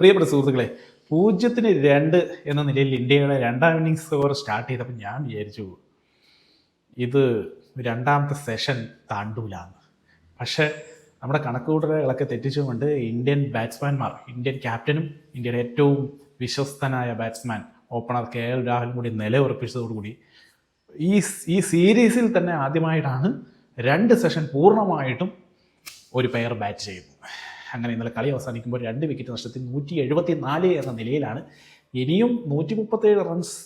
പ്രിയപ്പെട്ട സുഹൃത്തുക്കളെ പൂജ്യത്തിന് രണ്ട് എന്ന നിലയിൽ ഇന്ത്യയുടെ രണ്ടാം ഇന്നിങ്സ് സ്കോർ സ്റ്റാർട്ട് ചെയ്തപ്പോൾ ഞാൻ വിചാരിച്ചു ഇത് രണ്ടാമത്തെ സെഷൻ താണ്ടൂലാന്ന്. പക്ഷേ നമ്മുടെ കണക്കുകൂട്ടലുകളൊക്കെ തെറ്റിച്ചുകൊണ്ട് ഇന്ത്യൻ ബാറ്റ്സ്മാൻമാർ ഇന്ത്യൻ ക്യാപ്റ്റനും ഇന്ത്യയുടെ ഏറ്റവും വിശ്വസ്തനായ ബാറ്റ്സ്മാൻ ഓപ്പണർ കെ എൽ രാഹുലും കൂടി നിലയുറപ്പിച്ചതോടുകൂടി ഈ ഈ സീരീസിൽ തന്നെ ആദ്യമായിട്ടാണ് രണ്ട് സെഷൻ പൂർണമായിട്ടും ഒരു പെയർ ബാറ്റ് ചെയ്യുന്നു അങ്ങനെ ഇന്നലെ കളി അവസാനിക്കുമ്പോൾ രണ്ട് വിക്കറ്റ് നഷ്ടത്തിൽ നൂറ്റി എഴുപത്തി നാല് എന്ന നിലയിലാണ്. ഇനിയും നൂറ്റി മുപ്പത്തേഴ് റൺസ്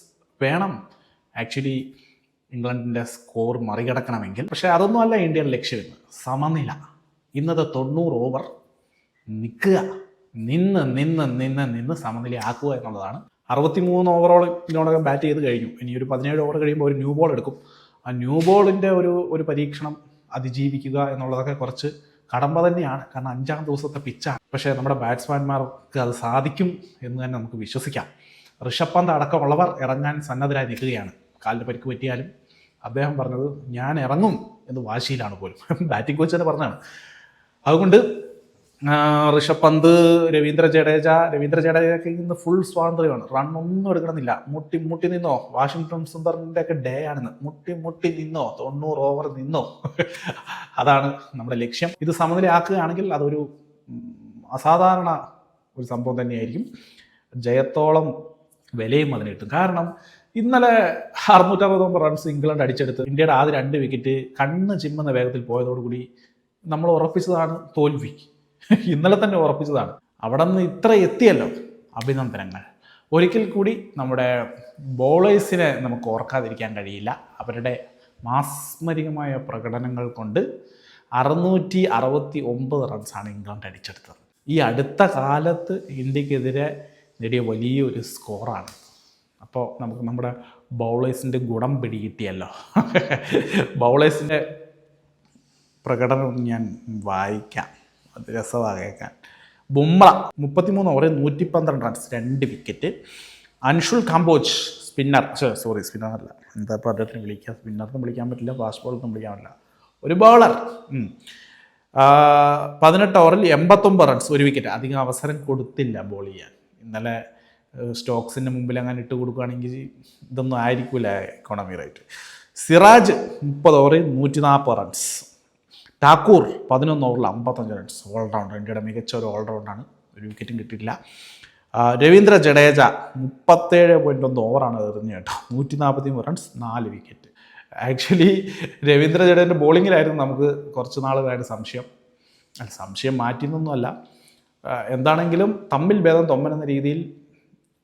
വേണം ആക്ച്വലി ഇംഗ്ലണ്ടിന്റെ സ്കോർ മറികടക്കണമെങ്കിൽ. പക്ഷേ അതൊന്നും അല്ല ഇന്ത്യയുടെ ലക്ഷ്യം ഇന്ന്. സമനില. ഇന്നത്തെ തൊണ്ണൂറ് ഓവർ നിൽക്കുക നിന്ന് നിന്ന് നിന്ന് നിന്ന് സമനിലയാക്കുക എന്നുള്ളതാണ്. അറുപത്തിമൂന്ന് ഓവറോളം ഇതിനോടകം ബാറ്റ് ചെയ്ത് കഴിഞ്ഞു. ഇനി ഒരു പതിനേഴ് ഓവർ കഴിയുമ്പോൾ ഒരു ന്യൂ ബോൾ എടുക്കും. ആ ന്യൂ ബോളിന്റെ ഒരു ഒരു പരീക്ഷണം അതിജീവിക്കുക എന്നുള്ളതൊക്കെ കുറച്ച് കടമ്പ തന്നെയാണ്. കാരണം അഞ്ചാം ദിവസത്തെ പിച്ചാണ് പക്ഷേ നമ്മുടെ ബാറ്റ്സ്മാൻമാർക്ക് അത് സാധിക്കും എന്ന് തന്നെ നമുക്ക് വിശ്വസിക്കാം. ഋഷഭ് പന്ത് അടക്കമുള്ളവർ ഇറങ്ങാൻ സന്നദ്ധരായി നിൽക്കുകയാണ്. കാലിന് പരിക്ക് പറ്റിയാലും അദ്ദേഹം പറഞ്ഞത് ഞാൻ ഇറങ്ങും എന്ന് വാശിയിലാണ് പോലും. ബാറ്റിംഗ് കോച്ച് തന്നെ പറഞ്ഞാണ് അതുകൊണ്ട് ഋഷഭ് പന്ത് രവീന്ദ്ര ജഡേജ രവീന്ദ്ര ജഡേജയ്ക്ക് ഇന്ന് ഫുൾ സ്വാതന്ത്ര്യമാണ്. റൺ ഒന്നും എടുക്കണമെന്നില്ല. മുട്ടി മുട്ടി നിന്നോ? വാഷിങ്ടൺ സുന്ദറിന്റെ ഒക്കെ ഡേ ആണെന്ന്. മുട്ടി മുട്ടി നിന്നോ? തൊണ്ണൂറ് ഓവർ നിന്നോ? അതാണ് നമ്മുടെ ലക്ഷ്യം. ഇത് സമനിലയാക്കുകയാണെങ്കിൽ അതൊരു അസാധാരണ ഒരു സംഭവം തന്നെയായിരിക്കും. ജയത്തോളം വിലയും അതിന് കിട്ടും. കാരണം ഇന്നലെ അറുന്നൂറ്ററുപത്തൊമ്പത് റൺസ് ഇംഗ്ലണ്ട് അടിച്ചെടുത്ത് ഇന്ത്യയുടെ ആദ്യ രണ്ട് വിക്കറ്റ് കണ്ണ് ചിമ്മുന്ന വേഗത്തിൽ പോയതോടുകൂടി നമ്മൾ ഉറപ്പിച്ചതാണ് തോൽവി. ഇന്നലെ തന്നെ ഉറപ്പിച്ചതാണ്. അവിടെ നിന്ന് ഇത്ര എത്തിയല്ലോ അഭിനന്ദനങ്ങൾ. ഒരിക്കൽ കൂടി നമ്മുടെ ബോളേഴ്സിനെ നമുക്ക് ഓർക്കാതിരിക്കാൻ കഴിയില്ല. അവരുടെ മാസ്മരികമായ പ്രകടനങ്ങൾ കൊണ്ട് അറുന്നൂറ്റി അറുപത്തി ഒമ്പത് റൺസാണ് ഇംഗ്ലണ്ട് അടിച്ചെടുത്തത്. ഈ അടുത്ത കാലത്ത് ഇന്ത്യക്കെതിരെ നേടിയ വലിയൊരു സ്കോറാണ് അപ്പോൾ നമുക്ക് നമ്മുടെ ബൗളേഴ്സിന്റെ ഗുണം പിടികിട്ടിയല്ലോ. ബൗളേഴ്സിന്റെ പ്രകടനം ഞാൻ വായിക്കാം. അത് രസമാണ് കേൾക്കാൻ. ബുംറ മുപ്പത്തിമൂന്ന് ഓവറിൽ നൂറ്റി പന്ത്രണ്ട് റൺസ് രണ്ട് wicket Anshul Kamboj spinner sorry spinner അല്ല. എന്താ ഇപ്പോൾ അദ്ദേഹത്തിന് വിളിക്കുക സ്പിന്നറിനും വിളിക്കാൻ പറ്റില്ല ഫാസ്റ്റ് ബോളൊന്നും വിളിക്കാൻ പറ്റില്ല. ഒരു ബോളർ പതിനെട്ട് ഓവറിൽ എൺപത്തൊമ്പത് റൺസ് ഒരു വിക്കറ്റ് അധികം അവസരം കൊടുത്തില്ല ബോൾ ചെയ്യാൻ. ഇന്നലെ സ്റ്റോക്സിന്റെ മുമ്പിൽ അങ്ങനെ ഇട്ട് കൊടുക്കുകയാണെങ്കിൽ ഇതൊന്നും ആയിരിക്കില്ല എക്കോണമി റേറ്റ് സിറാജ് മുപ്പത് ഓവറിൽ നൂറ്റി നാൽപ്പത് റൺസ് ടാക്കൂർ പതിനൊന്ന് ഓവറിൽ അമ്പത്തഞ്ച് റൺസ്. ഓൾറൗണ്ടർ ഇന്ത്യയുടെ മികച്ച ഒരു ഓൾറൗണ്ടാണ് ഒരു വിക്കറ്റും കിട്ടിയിട്ടില്ല. ആ, രവീന്ദ്ര ജഡേജ മുപ്പത്തേഴ് പോയിന്റ് ഒന്ന് ഓവറാണ് എറിഞ്ഞ് കേട്ടോ. നൂറ്റി നാൽപ്പത്തി മൂന്ന് റൺസ് നാല് വിക്കറ്റ് ആക്ച്വലി രവീന്ദ്ര ജഡേജന്റെ ബോളിങ്ങിലായിരുന്നു നമുക്ക് കുറച്ച് നാളുകളായിട്ട് സംശയം. സംശയം മാറ്റിയെന്നൊന്നുമല്ല എന്താണെങ്കിലും തമ്മിൽ ഭേദം തൊമ്മൻ എന്ന രീതിയിൽ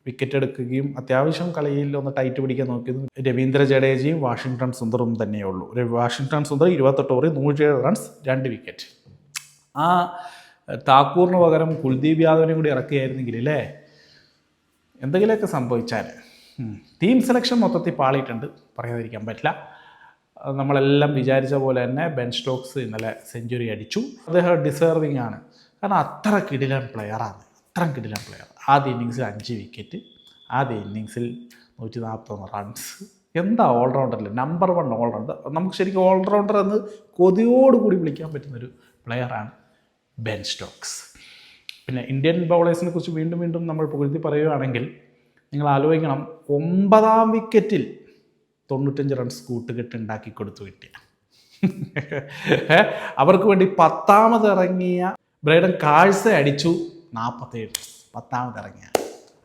വിക്കറ്റ് എടുക്കുകയും അത്യാവശ്യം കളിയിൽ ഒന്ന് ടൈറ്റ് പിടിക്കാൻ നോക്കിയത് രവീന്ദ്ര ജഡേജയും വാഷിങ്ടൺ സുന്ദറും തന്നെയുള്ളൂ വാഷിങ്ടൺ സുന്ദർ ഇരുപത്തെട്ട് ഓവറിൽ നൂറ്റിയേഴ് റൺസ് രണ്ട് വിക്കറ്റ് ആ താക്കൂറിന് പകരം കുൽദീപ് യാദവിനെ കൂടി ഇറക്കുകയായിരുന്നെങ്കിൽ അല്ലേ എന്തെങ്കിലുമൊക്കെ സംഭവിച്ചാൽ ടീം സെലക്ഷൻ മൊത്തത്തിൽ പാളിയിട്ടുണ്ട്. പറയാതിരിക്കാൻ പറ്റില്ല. നമ്മളെല്ലാം വിചാരിച്ച പോലെ തന്നെ ബെൻ സ്റ്റോക്സ് ഇന്നലെ സെഞ്ചുറി അടിച്ചു. അദ്ദേഹം ഡിസേർവിങ് ആണ്. കാരണം അത്ര കിടിലൻ പ്ലെയറാണ് അത്ര കിടിലൻ പ്ലെയർ ആദ്യ ഇന്നിങ്സിൽ അഞ്ച് വിക്കറ്റ് ആദ്യ ഇന്നിങ്സിൽ നൂറ്റി നാൽപ്പത്തൊന്ന് റൺസ് എന്താ ഓൾറൗണ്ടറിൽ നമ്പർ വൺ ഓൾറൗണ്ടർ നമുക്ക് ശരിക്കും ഓൾറൗണ്ടർ എന്ന് കൊതിയോടുകൂടി വിളിക്കാൻ പറ്റുന്നൊരു പ്ലെയറാണ് ബെൻ സ്റ്റോക്സ് പിന്നെ ഇന്ത്യൻ ബൗളേഴ്സിനെ കുറിച്ച് വീണ്ടും വീണ്ടും നമ്മൾ പുകഴ്ത്തി പറയുകയാണെങ്കിൽ നിങ്ങൾ ആലോചിക്കണം ഒമ്പതാം വിക്കറ്റിൽ തൊണ്ണൂറ്റഞ്ച് റൺസ് കൂട്ടുകെട്ട് ഉണ്ടാക്കി കൊടുത്തു കിട്ടിയ. അവർക്ക് വേണ്ടി പത്താമത് ഇറങ്ങിയ ബ്രൈഡൻ കാഴ്ച അടിച്ചു. നാൽപ്പത്തേഴ് പത്താമത് ഇറങ്ങിയ.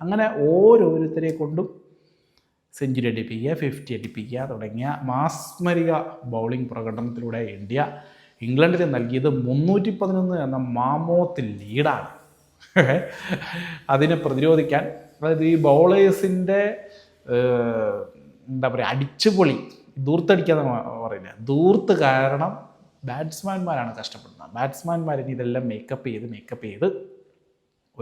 അങ്ങനെ ഓരോരുത്തരെ കൊണ്ടും സെഞ്ചുറി അടിപ്പിക്കുക ഫിഫ്റ്റി അടിപ്പിക്കുക തുടങ്ങിയ മാസ്മരിക ബൗളിംഗ് പ്രകടനത്തിലൂടെ ഇന്ത്യ ഇംഗ്ലണ്ടിന് നൽകിയത് മുന്നൂറ്റി പതിനൊന്ന് എന്ന മാമോത്തിൽ ലീഡാണ്. അതിനെ പ്രതിരോധിക്കാൻ അതായത് ഈ ബൗളേഴ്സിന്റെ എന്താ പറയുക അടിച്ചുപൊളി ദൂർത്തടിക്കാന്ന് പറയുന്നത് ദൂർത്ത് കാരണം ബാറ്റ്സ്മാൻമാരാണ് കഷ്ടപ്പെടുന്നത്. ബാറ്റ്സ്മാൻമാരിന് ഇതെല്ലാം മേക്കപ്പ് ചെയ്ത് മേക്കപ്പ് ചെയ്ത്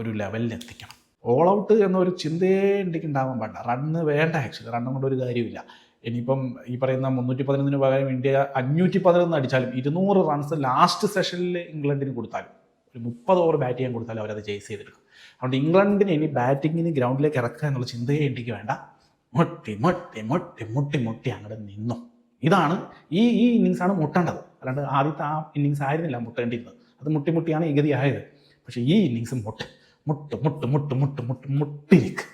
ഒരു ലെവലിൽ എത്തിക്കണം. ഓൾ ഔട്ട് എന്നൊരു ചിന്തയെ ഇന്ത്യയ്ക്ക് ഉണ്ടാവാൻ പാടില്ല. റണ്ണ് വേണ്ട ആക്ച്വലി റണ്ണും കൊണ്ട് ഒരു കാര്യമില്ല. ഇനിയിപ്പം ഈ പറയുന്ന മുന്നൂറ്റി പതിനൊന്നിന് പകരം ഇന്ത്യ അഞ്ഞൂറ്റി പതിനൊന്ന് അടിച്ചാലും ഇരുന്നൂറ് റൺസ് ലാസ്റ്റ് സെഷനിൽ ഇംഗ്ലണ്ടിന് കൊടുത്താലും ഒരു മുപ്പത് ഓവർ ബാറ്റ് ചെയ്യാൻ കൊടുത്താലും അവരത് ചേസ് ചെയ്തെടുക്കും അതുകൊണ്ട് ഇംഗ്ലണ്ടിന് ഇനി ബാറ്റിങ്ങിന് ഗ്രൗണ്ടിലേക്ക് ഇറക്കുക എന്നുള്ള ചിന്തയെ ഇന്ത്യയ്ക്ക് വേണ്ട. മുട്ടി മുട്ടി മുട്ടി മുട്ടി മുട്ടി അങ്ങോട്ട് നിന്നു. ഇതാണ് ഈ ഈ ഇന്നിങ്സാണ് മുട്ടേണ്ടത്. അല്ലാണ്ട് ആദ്യത്തെ ആ ഇന്നിങ്സ് ആയിരുന്നില്ല മുട്ടേണ്ടിയിരുന്നത്. അത് മുട്ടി മുട്ടിയാണ് ഈ ഗതി ആയത് പക്ഷേ ഈ ഇന്നിങ്സ് മുട്ട്. മുട്ട് മുട്ട് മുട്ട് മുട്ട് മുട്ട് മുട്ടിരിക്ക്.